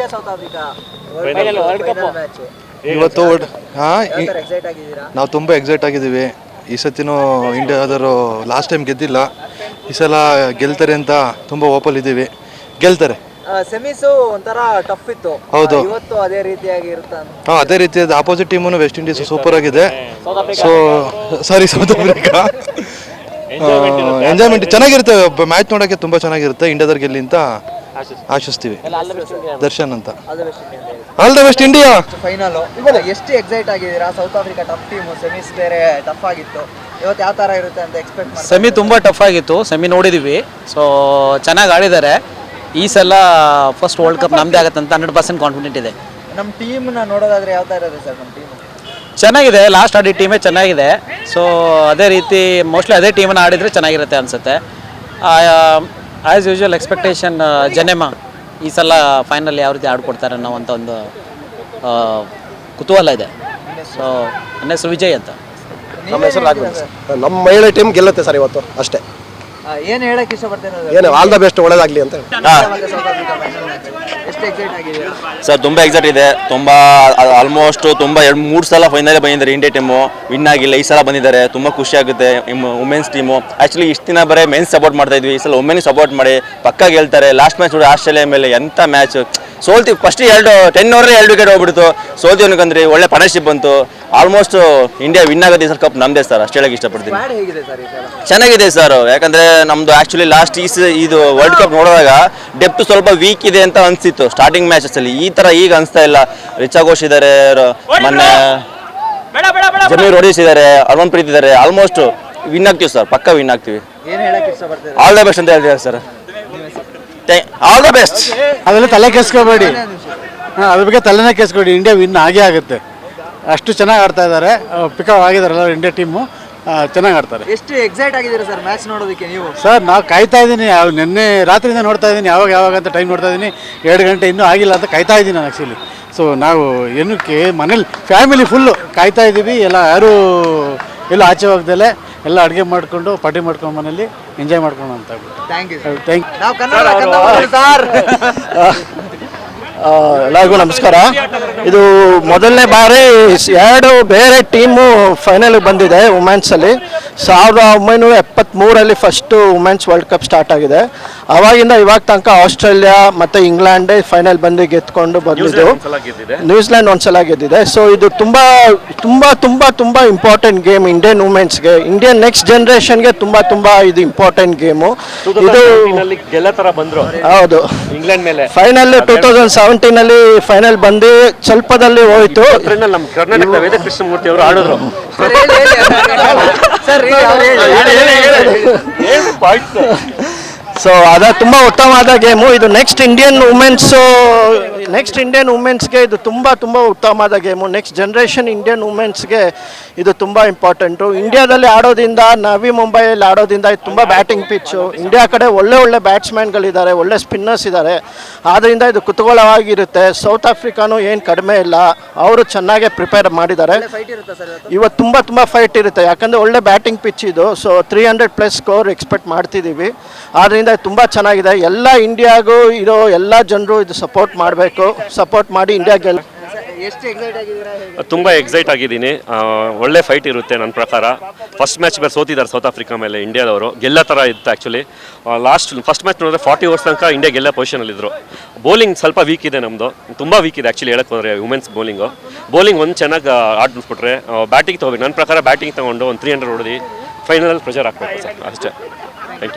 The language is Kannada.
India south Africa. ಮ್ಯಾಚ್ ಇವತ್ತು ಹಾಂ ಎಕ್ಸೈಟ್ ಆಗಿದ್ದೀರಾ? ನಾವು ತುಂಬ ಎಕ್ಸೈಟ್ ಆಗಿದ್ದೀವಿ. ಈ ಸತಿನೂ ಇಂಡಿಯಾದವರು ಲಾಸ್ಟ್ ಟೈಮ್ ಗೆದ್ದಿಲ್ಲ. ಈ ಸಲ ಗೆಲ್ತಾರೆ ಅಂತ ತುಂಬ ಓಪಲ್ ಇದ್ದೀವಿ. ಗೆಲ್ತಾರೆ. ಸೆಮೀಸು ಒಂಥರ ಟಫ್ ಇತ್ತು. ಹೌದು. ಇವತ್ತು ಅದೇ ರೀತಿಯಾಗಿ ಇರುತ್ತಾ ಹಾಂ ಅದೇ ರೀತಿ opposite team West Indies super ಆಗಿದೆ. So sorry South Africa enjoyment ಚೆನ್ನಾಗಿರುತ್ತೆ. ಮ್ಯಾಚ್ ನೋಡೋಕ್ಕೆ ತುಂಬ ಚೆನ್ನಾಗಿರುತ್ತೆ. ಇಂಡಿಯಾದವ್ರು ಗೆಲ್ಲಿ ಅಂತ. ಆಶಿಸ್ತೀವಿ. ದರ್ಶನ್ ಅಂತ. All the best India final ಎಷ್ಟು ಎಕ್ಸೈಟ್ ಆಗಿದ್ದೀರಾ? South Africa tough team semis ಬೇರೆ ಟಫ್ ಆಗಿತ್ತು. ಇವತ್ತು ಯಾವ ಥರ ಇರುತ್ತೆ ಅಂತ ಎಕ್ಸ್ಪೆಕ್ಟ್ ಸೆಮಿ ತುಂಬ ಟಫ್ ಆಗಿತ್ತು. ಸೆಮಿ ನೋಡಿದ್ದೀವಿ ಸೊ ಚೆನ್ನಾಗಿ ಆಡಿದ್ದಾರೆ. ಈ ಸಲ ಫಸ್ಟ್ ವರ್ಲ್ಡ್ ಕಪ್ ನಮ್ಮದೇ ಆಗುತ್ತೆ ಅಂತ ಹಂಡ್ರೆಡ್ ಪರ್ಸೆಂಟ್ ಕಾನ್ಫಿಡೆಂಟ್ ಇದೆ. ನಮ್ಮ ಟೀಮ್ನ ನೋಡೋದಾದ್ರೆ ಯಾವ ಥರ ಇದೆ ಸರ್ ನಮ್ಮ ಟೀಮ್ ಚೆನ್ನಾಗಿದೆ. ಲಾಸ್ಟ್ ಆಡಿ ಟೀಮೇ ಚೆನ್ನಾಗಿದೆ. ಸೊ ಅದೇ ರೀತಿ ಮೋಸ್ಟ್ಲಿ ಅದೇ ಟೀಮನ್ನು ಆಡಿದರೆ ಚೆನ್ನಾಗಿರುತ್ತೆ ಅನಿಸುತ್ತೆ. ಆ್ಯಸ್ ಯೂಶುವಲ್ ಎಕ್ಸ್ಪೆಕ್ಟೇಷನ್ ಜನೆಮ ಈ ಸಲ ಫೈನಲ್ ಯಾವ ರೀತಿ ಆಡ್ಕೊಡ್ತಾರೆ ಅನ್ನೋವಂಥ ಒಂದು ಕುತೂಹಲ ಇದೆ. ಸೊ ನನ್ನ ಹೆಸರು ವಿಜಯ್ ಅಂತ. ನಮ್ಮ ಹೆಸರು ರಾಘವೇಂದ್ರ ಸರ್. ನಮ್ಮ ಮಹಿಳೆ ಟೀಮ್ ಗೆಲ್ಲುತ್ತೆ ಸರ್ ಇವತ್ತು ಅಷ್ಟೇ. ಏನು ಹೇಳಕ್ಕೆ ಇಷ್ಟಪಡ್ತೇನೆ ಏನು ಆಲ್ ದ ಬೆಸ್ಟ್ ಒಳ್ಳೇದಾಗಲಿ ಅಂತ ಸರ್, ತುಂಬ ಎಕ್ಸೈಟ್ ಇದೆ. ತುಂಬ ಆಲ್ಮೋಸ್ಟ್ ತುಂಬ ಎರಡು, ಮೂರು ಸಲ ಫೈನಲ್ ಬಂದಿದ್ದಾರೆ ಇಂಡಿಯಾ ಟೀಮು ವಿನ್ ಆಗಿಲ್ಲ, ಈ ಸಲ ಬಂದಿದ್ದಾರೆ. ತುಂಬ ಖುಷಿ ಆಗುತ್ತೆ ವುಮೆನ್ಸ್ ಟೀಮು ಆ್ಯಕ್ಚುಲಿ ಇಷ್ಟು ದಿನ ಬರೀ ಮೆನ್ಸ್ ಸಪೋರ್ಟ್ ಮಾಡ್ತಾ ಇದ್ವಿ. ಈ ಸಲ ವುಮೆನ್ ಸಪೋರ್ಟ್ ಮಾಡಿ, ಪಕ್ಕ ಗೆಲ್ತಾರೆ. ಲಾಸ್ಟ್ ಮ್ಯಾಚ್ ನೋಡಿ ಆಸ್ಟ್ರೇಲಿಯಾ ಮೇಲೆ ಎಂಥ ಮ್ಯಾಚ್ ಸೋಲ್ತಿ ಫಸ್ಟ್ ಎರಡು ಟೆನ್ ಓವರ್ ಎರಡು ವಿಕೆಟ್ ಹೋಗ್ಬಿಡ್ತು. ಸೋಲ್ತಿ ಅನ್ಕಂದ್ರಿ ಒಳ್ಳೆ ಪಾರ್ಟ್ನರ್ಶಿಪ್ ಬಂತು. ಆಲ್ಮೋಸ್ಟ್ ಇಂಡಿಯಾ ವಿನ್ ಆಗುತ್ತೆ ಸರ್ ಕಪ್ ನಮ್ಮದೇ ಸರ್ ಅಷ್ಟೇ ಹೇಳಕ್ಕೆ ಇಷ್ಟಪಡ್ತೀನಿ. ಬ್ಯಾಡ್ ಹೇಗಿದೆ ಸರ್ ಈ ಸಲ? ಚೆನ್ನಾಗಿದೆ ಸರ್ ಯಾಕಂದ್ರೆ ನಮ್ದು ಆಕ್ಚುಲಿ ಲಾಸ್ಟ್ ಈ ಸ- ಇದು ವರ್ಲ್ಡ್ ಕಪ್ ನೋಡಿದಾಗ ಡೆಪ್ತ್ ಸ್ವಲ್ಪ ವೀಕ್ ಇದೆ ಅಂತ ಅನ್ಸಿತ್ತು. ಸ್ಟಾರ್ಟಿಂಗ್ ಮ್ಯಾಚಸ್ ಅಲ್ಲಿ ಈ ತರ ಈಗ ಅನ್ಸ್ತಾ ಇಲ್ಲ. ರಿಚಾ ಘೋಷ್ ಇದ್ದಾರೆ ರ- ಮೊನ್ನೆ ಜಮೀರ್ ರೋಡಿಸ್ ಇದ್ದಾರೆ ಅರ್ಮನ್ ಪ್ರೀತ್ ಇದ್ದಾರೆ ಆಲ್ಮೋಸ್ಟ್ ವಿನ್ ಆಗ್ತೀವಿ ಸರ್ ಪಕ್ಕ ವಿನ್ ಆಗ್ತೀವಿ. ಏನು ಹೇಳಕ್ ಇಷ್ಟಪಡ್ತೀರಾ? ಆಲ್ ದ ಬೆಸ್ಟ್ ಅಂತ ಹೇಳ್ತೀವಿ ಸರ್? ಆಲ್ ದ ಬೆಸ್ಟ್ ಅದೆಲ್ಲ ತಲೆ ಕೆಸ್ಕೋಬೇಡಿ ಹಾಂ ಅದ್ರ ಬಗ್ಗೆ ತಲೆನೇ ಕೆಸ್ಕೊಡಿ ಇಂಡಿಯಾ ವಿನ್ ಆಗೇ ಆಗುತ್ತೆ. ಅಷ್ಟು ಚೆನ್ನಾಗಿ ಆಡ್ತಾ ಇದ್ದಾರೆ. ಪಿಕಪ್ ಆಗಿದಾರಲ್ಲ ಇಂಡಿಯಾ ಟೀಮು ಚೆನ್ನಾಗಿ ಆಡ್ತಾರೆ. ಎಷ್ಟು ಎಕ್ಸೈಟ್ ಆಗಿದ್ದೀರಾ ಸರ್ ಮ್ಯಾಚ್ ನೋಡೋದಕ್ಕೆ ನೀವು? ಸರ್ ನಾವು ಕಾಯ್ತಾ ಇದ್ದೀನಿ. ನಿನ್ನೆ ರಾತ್ರಿಯಿಂದ ನೋಡ್ತಾ ಇದ್ದೀನಿ. ಯಾವಾಗ ಯಾವಾಗ ಅಂತ ಟೈಮ್ ನೋಡ್ತಾ ಇದ್ದೀನಿ. ಎರಡು ಗಂಟೆ ಇನ್ನೂ ಆಗಿಲ್ಲ ಅಂತ ಕಾಯ್ತಾ ಇದ್ದೀನಿ ನಾನು ಆ್ಯಕ್ಚುಲಿ ಸೊ ನಾವು ಏನಕ್ಕೆ ಮನೇಲಿ ಫ್ಯಾಮಿಲಿ ಫುಲ್ಲು ಕಾಯ್ತಾ ಇದ್ದೀವಿ. ಎಲ್ಲ ಯಾರೂ ಎಲ್ಲ ಆಚೆ ಹೋಗ್ದಲೆ ಎಲ್ಲ ಅಡುಗೆ ಮಾಡಿಕೊಂಡು ಪಾರ್ಟಿ ಮಾಡ್ಕೊಂಡು ಮನೇಲಿ ಎಂಜಾಯ್ ಮಾಡ್ಕೊಂಡು ಅಂತ ಥ್ಯಾಂಕ್ ಯು ಥ್ಯಾಂಕ್ ನಾವು ಕನ್ನಡ ಕನ್ನಡ ಸರ್ ಆ, ಎಲ್ಲರಿಗೂ ನಮಸ್ಕಾರ. ಇದು ಮೊದಲನೇ ಬಾರಿ ಎರಡು ಬೇರೆ ಟೀಮು ಫೈನಲ್ ಬಂದಿದೆ ವುಮೆನ್ಸಲ್ಲಿ ಸಾವಿರದ ಒಂಬೈನೂರ ಎಪ್ಪತ್ತ್ಮೂರಲ್ಲಿ first women's world cup start ಆಗಿದೆ. ಅವಾಗಿಂದ ಇವಾಗ ತನಕ ಆಸ್ಟ್ರೇಲಿಯಾ ಮತ್ತು ಇಂಗ್ಲೆಂಡೇ ಫೈನಲ್ ಬಂದು ಗೆದ್ಕೊಂಡು ಬಂದಿದ್ದು. ನ್ಯೂಜಿಲೆಂಡ್ ಒಂದ್ಸಲ ಗೆದ್ದಿದೆ. ಸೊ ಇದು ತುಂಬ ತುಂಬ ತುಂಬ ತುಂಬ ಇಂಪಾರ್ಟೆಂಟ್ ಗೇಮ್ ಇಂಡಿಯನ್ ವುಮೆನ್ಸ್ಗೆ ಇಂಡಿಯನ್ ನೆಕ್ಸ್ಟ್ ಜನ್ರೇಷನ್ಗೆ ತುಂಬ ತುಂಬ ಇದು ಇಂಪಾರ್ಟೆಂಟ್ ಗೇಮು ಇದು ಬಂದ್ರು. ಹೌದು. ಇಂಗ್ಲೆಂಡ್ ಮೇಲೆ. ಫೈನಲ್ ಟೂ ತೌಸಂಡ್ ಸೆವೆಂಟೀನಲ್ಲಿ ಫೈನಲ್ ಬಂದು ಸ್ವಲ್ಪದಲ್ಲಿ ಹೋಯ್ತು. ಕೃಷ್ಣಮೂರ್ತಿ ಅವರು ಆಡಿದ್ರು. ಸರ್ ಸೊ ಅದ ತುಂಬ ಉತ್ತಮವಾದ ಗೇಮು. ಇದು next Indian women's next Indian ವುಮೆನ್ಸ್ಗೆ ಇದು ತುಂಬ ತುಂಬ ಉತ್ತಮವಾದ ಗೇಮು. ನೆಕ್ಸ್ಟ್ ಜನ್ರೇಷನ್ ಇಂಡಿಯನ್ ವುಮೆನ್ಸ್ಗೆ ಇದು ತುಂಬ ಇಂಪಾರ್ಟೆಂಟು ಇಂಡಿಯಾದಲ್ಲಿ ಆಡೋದ್ರಿಂದ ನವಿ ಮುಂಬೈಯಲ್ಲಿ ಆಡೋದ್ರಿಂದ ಇದು ತುಂಬ ಬ್ಯಾಟಿಂಗ್ ಪಿಚ್ಚು ಇಂಡಿಯಾ ಕಡೆ ಒಳ್ಳೆ ಒಳ್ಳೆ ಬ್ಯಾಟ್ಸ್ಮ್ಯಾನ್ಗಳಿದ್ದಾರೆ ಒಳ್ಳೆ ಸ್ಪಿನ್ನರ್ಸ್ ಇದ್ದಾರೆ. ಆದ್ದರಿಂದ ಇದು ಕುತೂಹಲವಾಗಿರುತ್ತೆ. ಸೌತ್ ಆಫ್ರಿಕಾನು ಏನು ಕಡಿಮೆ ಇಲ್ಲ. ಅವರು ಚೆನ್ನಾಗೆ ಪ್ರಿಪೇರ್ ಮಾಡಿದ್ದಾರೆ. ಇವತ್ತು? ತುಂಬ ತುಂಬ ಫೈಟ್ ಇರುತ್ತೆ. ಯಾಕಂದರೆ ಒಳ್ಳೆ ಬ್ಯಾಟಿಂಗ್ ಪಿಚ್ ಇದು. So three hundred plus score expect ಮಾಡ್ತಿದ್ದೀವಿ. ಆದ್ದರಿಂದ ಇದು ತುಂಬ ಚೆನ್ನಾಗಿದೆ. ಎಲ್ಲ ಇಂಡಿಯಾಗೂ ಇರೋ ಎಲ್ಲ ಜನರು ಇದು ಸಪೋರ್ಟ್ ಮಾಡಬೇಕು. ಸಪೋರ್ಟ್ ಮಾಡಿ ಇಂಡಿಯಾ ಗೆಲ್ ತುಂಬ ಎಷ್ಟು ಎಕ್ಸೈಟ್ ಆಗಿದ್ದೀರಾ ತುಂಬಾ ಎಕ್ಸೈಟ್ ಆಗಿದ್ದೀನಿ. ಒಳ್ಳೆ ಫೈಟ್ ಇರುತ್ತೆ ನನ್ನ ಪ್ರಕಾರ. ಫಸ್ಟ್ ಮ್ಯಾಚ್ ಬೇರೆ ಸೋತಿದ್ದಾರೆ ಸೌತ್ ಆಫ್ರಿಕಾ ಮೇಲೆ ಇಂಡಿಯಾದವರು ಗೆಲ್ಲ ಥರ ಇತ್ತು ಆ್ಯಕ್ಚುಲಿ ಲಾಸ್ಟ್ ಫಸ್ಟ್ ಮ್ಯಾಚ್ ನೋಡಿದ್ರೆ ಫಾರ್ಟಿ ಓವರ್ಸ್ ತನಕ ಇಂಡಿಯಾ ಗೆಲ್ಲ ಪೊಸಿಷನಲ್ಲಿದ್ದರು ಬೌಲಿಂಗ್ ಸ್ವಲ್ಪ ವೀಕ್ ಇದೆ ನಮ್ಮದು ತುಂಬ ವೀಕ್ ಇದೆ ಆ್ಯಕ್ಚುಲಿ ಹೇಳಕ್ಕೆ ಹೋದರೆ ವುಮೆನ್ಸ್ ಬೌಲಿಂಗು ಬೌಲಿಂಗ್ ಒಂದು ಚೆನ್ನಾಗಿ ಆಡ್ಬಿಟ್ರೆ ಬ್ಯಾಟಿಂಗ್ ತೊಗೋಬೇಕು. ನನ್ನ ಪ್ರಕಾರ ಬ್ಯಾಟಿಂಗ್ ತೊಗೊಂಡು ಒಂದು ತ್ರೀ ಹಂಡ್ರೆಡ್ ಹೊಡೆದು ಫೈನಲ್ ಪ್ರೆಷರ್ ಹಾಕ್ಬೇಕು ಸರ್. ಅಷ್ಟೇ.